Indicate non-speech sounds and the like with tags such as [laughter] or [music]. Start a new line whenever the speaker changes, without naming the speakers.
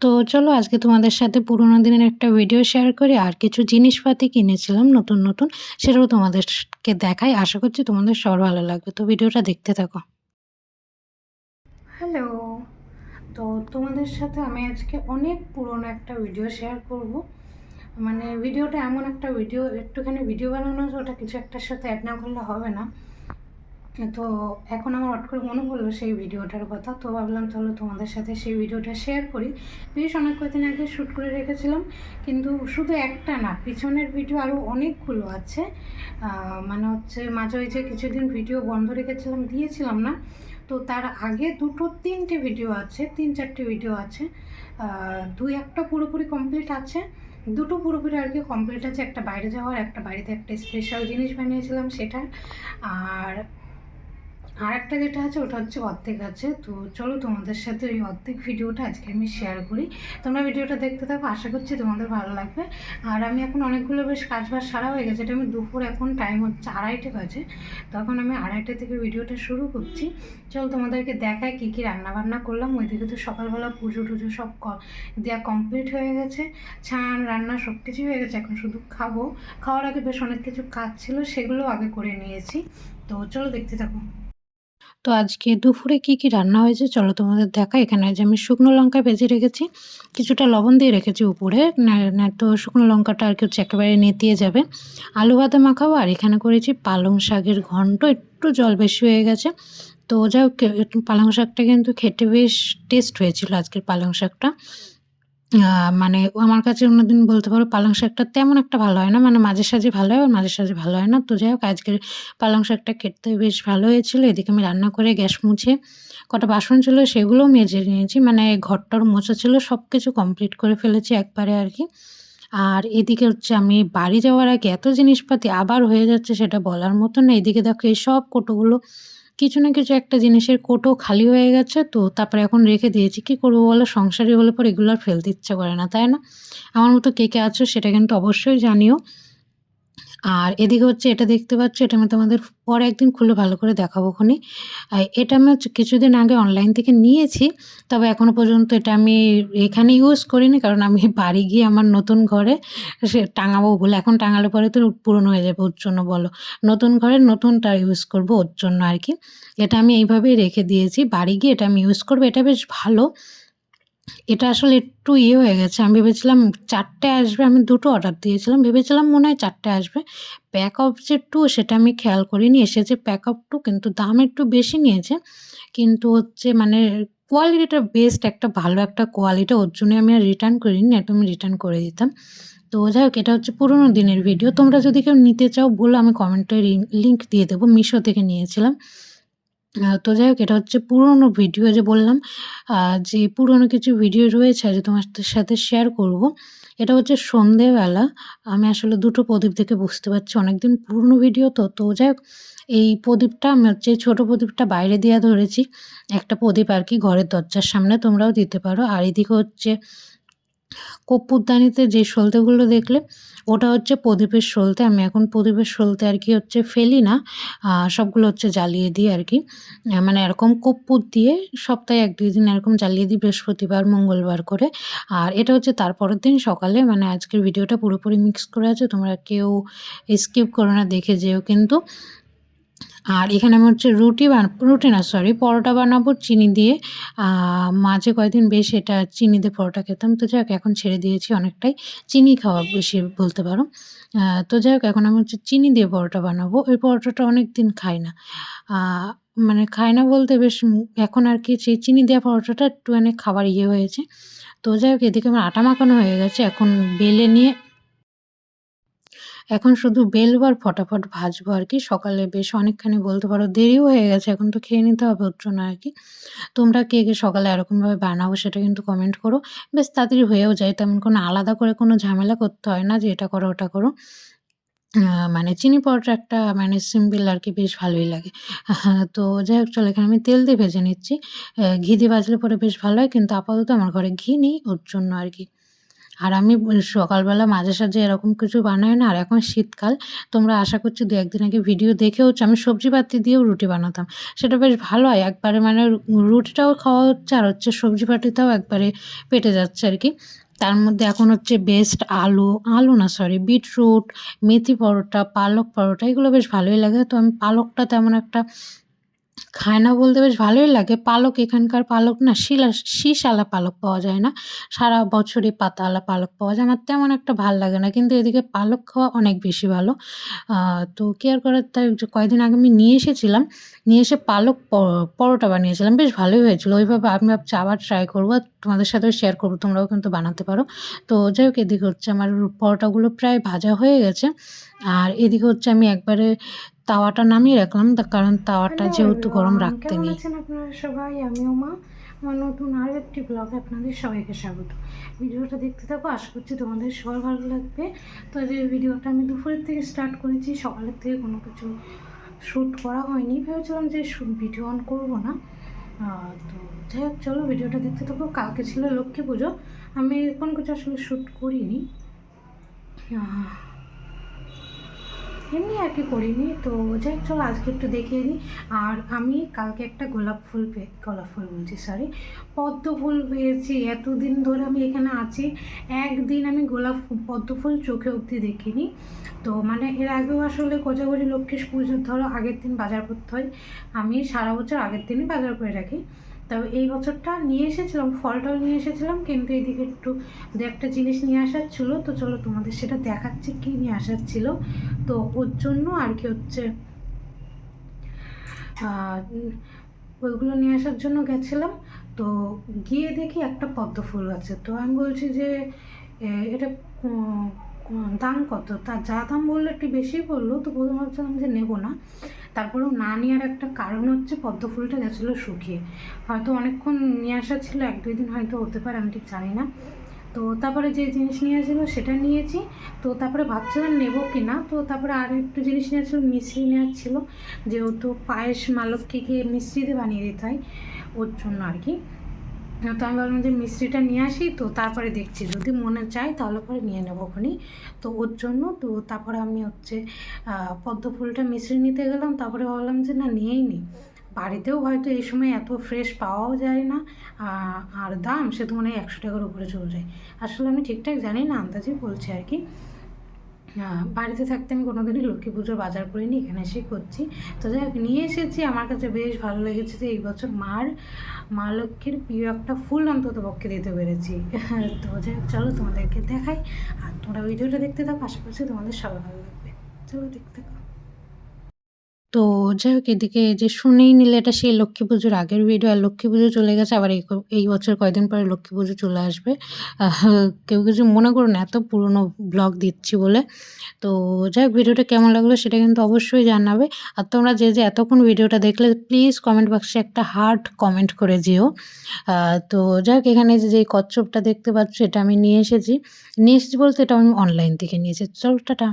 তো চলো আজকে তোমাদের সাথে পুরোনো দিনের একটা ভিডিও শেয়ার করি, আর কিছু জিনিসপাতি কিনেছিলাম নতুন নতুন, সেটাও তোমাদেরকে দেখাই। আশা করছি তোমাদের সবার ভালো লাগবে। তো ভিডিওটা দেখতে থাকো। হ্যালো তো তোমাদের সাথে আমি আজকে অনেক পুরনো একটা ভিডিও শেয়ার করব। মানে ভিডিওটা এমন একটা ভিডিও একটুখানি ভিডিও বানানো ওটা কিছু একটার সাথে অ্যাড না করলে হবে না। তো এখন আমার হট করে মনে পড়ল সেই ভিডিওটার কথা। তো ভাবলাম তাহলে তোমাদের সাথে সেই ভিডিওটা শেয়ার করি। বেশ অনেক কদিন আগে শ্যুট করে রেখেছিলাম। কিন্তু শুধু একটা না, পিছনের ভিডিও আরও অনেকগুলো আছে। মানে হচ্ছে মাঝে যে কিছুদিন ভিডিও বন্ধ রেখেছিলাম, দিয়েছিলাম না। তো তার আগে দুটো, তিনটে ভিডিও আছে, তিন চারটে ভিডিও আছে। দুই একটা পুরোপুরি কমপ্লিট আছে। দুটো পুরোপুরি আর কি কমপ্লিট আছে। একটা বাইরে যাওয়ার, একটা বাড়িতে একটা স্পেশাল জিনিস বানিয়েছিলাম সেটা। আর আর একটা যেটা আছে, ওটা হচ্ছে অর্ধেক আছে। তো চলো তোমাদের সাথে ওই অর্ধেক ভিডিওটা আজকে আমি শেয়ার করি। তোমরা ভিডিওটা দেখতে থাকো, আশা করছি তোমাদের ভালো লাগবে। আর আমি এখন অনেকগুলো বেশ কাজ বাজ সারা হয়ে গেছে, এটা আমি দুপুর এখন টাইম হচ্ছে আড়াইটে বাজে। তখন আমি আড়াইটে থেকে ভিডিওটা শুরু করছি। চলো তোমাদেরকে দেখায় কী কী রান্নাবান্না করলাম। ওইদিকে তো সকালবেলা পুজো টুজো সব দেওয়া কমপ্লিট হয়ে গেছে। ছান, রান্না সব কিছুই হয়ে গেছে। এখন শুধু খাব। খাওয়ার আগে বেশ অনেক কিছু কাজ ছিল, সেগুলো আগে করে নিয়েছি। তো চলো দেখতে থাকো। তো আজকে দুপুরে কি কি রান্না হয়েছে চলো তোমাদের দেখা এখানে যে আমি শুকনো লঙ্কা ভেজে রেখেছি, কিছুটা লবণ দিয়ে রেখেছি উপরে। না তো শুকনো লঙ্কাটা আর কি হচ্ছে একেবারে নেতিয়ে যাবে। আলু ভাতে মাখাবো আর এখানে করেছি পালং শাকের ঘন্ট, একটু জল বেশি হয়ে গেছে। তো যাই হোক, পালং শাকটা কিন্তু খেতে বেশ টেস্ট হয়েছিল আজকের পালং শাকটা। মানে আমার কাছে অন্যদিন বলতে পারো পালং শাকটা তেমন একটা ভালো হয় না। মানে মাঝে সাঝে ভালো হয় আর মাঝে সাঝে ভালো হয় না। তো যাই হোক, আজকের পালং শাকটা খেতে বেশ ভালো হয়েছিল। এদিকে আমি রান্না করে গ্যাস মুছে কটা বাসন ছিল সেগুলোও মেজে নিয়েছি। মানে ঘরটার মোছা ছিল সব কিছু কমপ্লিট করে ফেলেছি একবারে আর কি। আর এদিকে হচ্ছে আমি বাড়ি যাওয়ার আগে এত জিনিসপাতি আবার হয়ে যাচ্ছে সেটা বলার মতো না। এদিকে দেখো এই সব কোটোগুলো কিছু না কিছু একটা জিনিসের কোটো খালি হয়ে গেছে, তো তারপরে এখন রেখে দিয়েছি। কি করব বলো? সংসারী হলে পর এগুলো আর ফেলতে ইচ্ছে করে না, তাই না? আমার মতো কে কে আছো সেটা কিন্তু অবশ্যই জানিও। আর এদিকে হচ্ছে এটা দেখতে পাচ্ছ, এটা আমি তোমাদের পরে একদিন খুলে ভালো করে দেখাবো খনি। এটা আমি কিছুদিন আগে অনলাইন থেকে নিয়েছি, তবে এখনও পর্যন্ত এটা আমি এখানে ইউজ করিনি, কারণ আমি বাড়ি গিয়ে আমার নতুন ঘরে সে টাঙাবো বলে, এখন টাঙালে পরে তো পুরনো হয়ে যাবে, ওর জন্য বলো। নতুন ঘরে নতুনটা ইউজ করব ওর জন্য আর কি। এটা আমি এইভাবেই রেখে দিয়েছি, বাড়ি গিয়ে এটা আমি ইউজ করব, এটা বেশ ভালো। এটা আসলে একটু ইয়ে হয়ে গেছে। আমি ভেবেছিলাম চারটে আসবে, আমি দুটো অর্ডার দিয়েছিলাম। ভেবেছিলাম মনে হয় চারটে আসবে। প্যাক অফ যে টু সেটা আমি খেয়াল করিনি। এসেছে প্যাক অফ টু কিন্তু দাম একটু বেশি নিয়েছে। কিন্তু হচ্ছে মানে কোয়ালিটিটা বেস্ট একটা ভালো একটা কোয়ালিটি ওর জন্য আমি আর রিটার্ন করিনি এটা আমি রিটার্ন করে দিতাম। তো যাই হোক, এটা হচ্ছে পুরোনো দিনের ভিডিও তোমরা যদি কেউ নিতে চাও, বলো, আমি কমেন্টে লিঙ্ক দিয়ে দেবো। মিশো থেকে নিয়েছিলাম। তো যাই হোক এটা হচ্ছে পুরোনো ভিডিও যে বললাম যে পুরোনো কিছু ভিডিও রয়েছে যে তোমার সাথে শেয়ার করব। এটা হচ্ছে সন্ধেবেলা আমি আসলে দুটো প্রদীপ দেখে বুঝতে পারছি, অনেকদিন পুরনো ভিডিও তো তো যাই হোক এই প্রদীপটা আমি হচ্ছে ছোটো প্রদীপটা বাইরে দেওয়া ধরেছি, একটা প্রদীপ আর কি ঘরের দরজার সামনে তোমরাও দিতে পারো আর এদিকে হচ্ছে কর্পূরদানিতে যে সলতেগুলো দেখলে, ওটা হচ্ছে প্রদীপের সলতে আমি এখন প্রদীপের সলতে আর কি হচ্ছে ফেলি না সবগুলো হচ্ছে জ্বালিয়ে দিই আর কি। মানে এরকম কর্পূর দিয়ে সপ্তাহে এক দুই দিন এরকম জ্বালিয়ে দিই বৃহস্পতিবার, মঙ্গলবার করে। আর এটা হচ্ছে তারপরের দিন সকালে মানে আজকের ভিডিওটা পুরোপুরি মিক্স করে আছে, তোমরা কেউ স্কিপ করো না, দেখে যেও কিন্তু। আর এখানে আমি হচ্ছে রুটি বান, রুটি না সরি পরোটা বানাবো চিনি দিয়ে। মাঝে কয়েকদিন বেশ এটা চিনি দিয়ে পরোটা খেতাম। তো যাই হোক, এখন ছেড়ে দিয়েছি অনেকটাই। চিনি খাওয়া বেশি বলতে পারো। তো যাই হোক, এখন আমি হচ্ছে চিনি দিয়ে পরোটা বানাবো। ওই পরোটাটা অনেক দিন খাই না। মানে খাই না বলতে বেশ এখন আর কি সেই চিনি দেওয়া পরোটাটা একটুখানি খাবার ইয়ে হয়েছে। তো যাই হোক, এদিকে আমার আটা মাখানো হয়ে গেছে। এখন বেলে নিয়ে এখন শুধু বেলবো আর ফটাফট ভাজবো আর কি। সকালে বেশ অনেকখানি বলতে পারো দেরিও হয়ে গেছে, এখন তো খেয়ে নিতে হবে ওর জন্য আর কি। তোমরা কে কে সকালে এরকমভাবে বানাবো সেটা কিন্তু কমেন্ট করো। বেশ তাড়াতাড়ি হয়েও যায়, তেমন কোনো আলাদা করে কোনো ঝামেলা করতে হয় না যে এটা করো, ওটা করো। মানে চিনি পাউডার একটা মানে সিম্পল আর কি বেশ ভালোই লাগে। তো যাই হোক, চলো এখানে আমি তেল দিয়ে ভেজে নিচ্ছি। ঘি দিয়ে ভাজলে পরে বেশ ভালো হয়, কিন্তু আপাতত আমার ঘরে ঘি নেই ওর জন্য আর কি।
আর আমি সকালবেলা মাঝে সাঝে এরকম কিছু বানাই না, আর এখন শীতকাল, তোমরা আশা করছি দু একদিন আগে ভিডিও দেখেওছ, আমি সবজি পাতি দিয়েও রুটি বানাতাম। সেটা বেশ ভালো হয়, একবারে মানে রুটিটাও খাওয়া হচ্ছে, আর হচ্ছে সবজি পাতিটাও একবারে পেটে যাচ্ছে আর কি। তার মধ্যে এখন হচ্ছে বেস্ট আলু আলু না সরি বিটরুট মেথি পরোটা, পালক পরোটা, এগুলো বেশ ভালোই লাগে। তো আমি পালকটা তেমন একটা খায় না বলতে বেশ ভালোই লাগে। পালক এখানকার পালক না, শিলা শীষওয়ালা পালক পাওয়া যায় না। সারা বছরই পাতাওয়ালা পালক পাওয়া যায়। আমার তেমন একটা ভালো লাগে না, কিন্তু এদিকে পালক খাওয়া অনেক বেশি ভালো। তো কেয়ার করার তাই কয়েকদিন আগে আমি নিয়ে এসেছিলাম, নিয়ে এসে পালক পরোটা বানিয়েছিলাম। বেশ ভালোই হয়েছিল। ওইভাবে আমি ভাবছি আবার ট্রাই করব। তোমাদের সাথেও শেয়ার করব, তোমরাও কিন্তু বানাতে পারো। তো যাই হোক, এদিকে হচ্ছে আমার পরোটাগুলো প্রায় ভাজা হয়ে গেছে। আর এদিকে হচ্ছে আমি একবারে তাওয়াটা নামিয়ে রাখলাম তার কারণ তাওয়াটা যেহেতু গরম রাখতে নেই। আপনারা সবাই? আমিও মা। আমার নতুন আরও একটি ব্লগে আপনাদের সবাইকে স্বাগত। ভিডিওটা দেখতে থাকো আশা করছি তোমাদের সবার ভালো লাগবে। তো যে ভিডিওটা আমি দুপুরের থেকে স্টার্ট করেছি সকালের থেকে কোনো কিছু শ্যুট করা হয়নি। ভেবেছিলাম যে ভিডিও অন করব না। তো যাই হোক চলো ভিডিওটা দেখতে থাকো। কালকে ছিল লক্ষ্মী পুজো। আমি কোনো কিছু আসলে শ্যুট করিনি। এমনি আর কি করিনি। তো যাই, চলো আজকে একটু দেখিয়ে দিই। আর আমি কালকে একটা গোলাপ ফুল পেয়ে গোলাপ ফুল বলছি সরি পদ্ম ফুল পেয়েছি। এতদিন ধরে আমি এখানে আছি। একদিন আমি গোলাপ পদ্ম ফুল চোখে অবধি দেখিনি। তো মানে এর আগেও আসলে কোজাগরি লক্ষ্মী পুজোর ধরো আগের দিন বাজার করতে হয়। আমি সারা বছর আগের দিনই বাজার করে রাখি। তবে এই বছরটা নিয়ে এসেছিলাম ফল টল নিয়ে এসেছিলাম, কিন্তু এদিকে একটু দু একটা জিনিস নিয়ে আসার ছিল, তো চলো তোমাদের সেটা দেখাচ্ছি কী নিয়ে আসার ছিল। তো ওর জন্য আর কি হচ্ছে ওইগুলো নিয়ে আসার জন্য গেছিলাম। তো গিয়ে দেখি একটা পদ্ম ফুল আছে। তো আমি বলছি যে এটা দাম কত? তা যা দাম বলল একটু বেশি বলল, তো প্রথমে ভাবছিলাম যে নেব না। তারপরেও না নেওয়ার একটা কারণ হচ্ছে পদ্ম ফুলটা গেছিল শুকিয়ে। হয়তো অনেকক্ষণ নিয়ে আসা ছিল, এক দুই দিন হয়তো হতে পারে, আমি ঠিক জানি না। তো তারপরে যে জিনিস নিয়ে আসছিল সেটা নিয়েছি। তো তারপরে ভাবছিলাম নেব কি না তো তারপরে আর একটু জিনিস নিয়ে আসছিল মিশ্রি নেওয়ার ছিল যেহেতু পায়েস মালককে গিয়ে মিশ্রিতে বানিয়ে দিতে হয়, ওর জন্য আর কি। তো আমি ভাবলাম যে মিষ্টিটা নিয়ে আসি, তো তারপরে দেখছি। যদি মনে চায় তাহলে পরে নিয়ে নেব ওখানে তো ওর জন্য, তো তারপরে আমি হচ্ছে পদ্ম ফুলটা মিশ্রি নিতে গেলাম, তারপরে ভাবলাম যে না, নিয়েই নিই বাড়িতেও হয়তো এই সময় এত ফ্রেশ পাওয়াও যায় না আর দাম সে তো মনে হয় একশো টাকার উপরে চলে যায়। আসলে আমি ঠিকঠাক জানি না আন্দাজে বলছি আর কি। বাড়িতে থাকতে আমি কোনোদিনই লক্ষ্মী পুজোর বাজার করিনি, এখানে এসেই করছি। তো যাই হোক, নিয়ে এসেছি। আমার কাছে বেশ ভালো লেগেছে যে এই বছর মার, মা লক্ষ্মীর প্রিয় একটা ফুল অন্তত পক্ষে দিতে পেরেছি। [laughs] তো যাই হোক, চলো তোমাদেরকে দেখাই। আর তোমরা ভিডিওটা দেখতে থাকো, আশা করছি তোমাদের সবাই ভালো লাগবে। চলো দেখতে থাকো। তো যাই হোক, এদিকে যে শুনেই নিলে এটা সেই লক্ষ্মী পুজোর আগের ভিডিও আর লক্ষ্মী পুজো চলে গেছে, আবার এই বছর কয়দিন পরে লক্ষ্মী পুজো চলে আসবে। কেউ কিছু মনে করুন এত পুরনো ব্লগ দিচ্ছি বলে। তো যাই হোক ভিডিওটা কেমন লাগল সেটা কিন্তু অবশ্যই জানাবে। আর তোমরা যে যে এতক্ষণ ভিডিওটা দেখলে প্লিজ কমেন্ট বক্সে একটা হার্ট কমেন্ট করে যেও। তো যাই হোক, এখানে যে কচ্ছপটা দেখতে পাচ্ছ, এটা আমি নিয়ে এসেছি। নিয়ে এসেছি বলতে এটা আমি অনলাইন থেকে নিয়েছি চল, টাটা।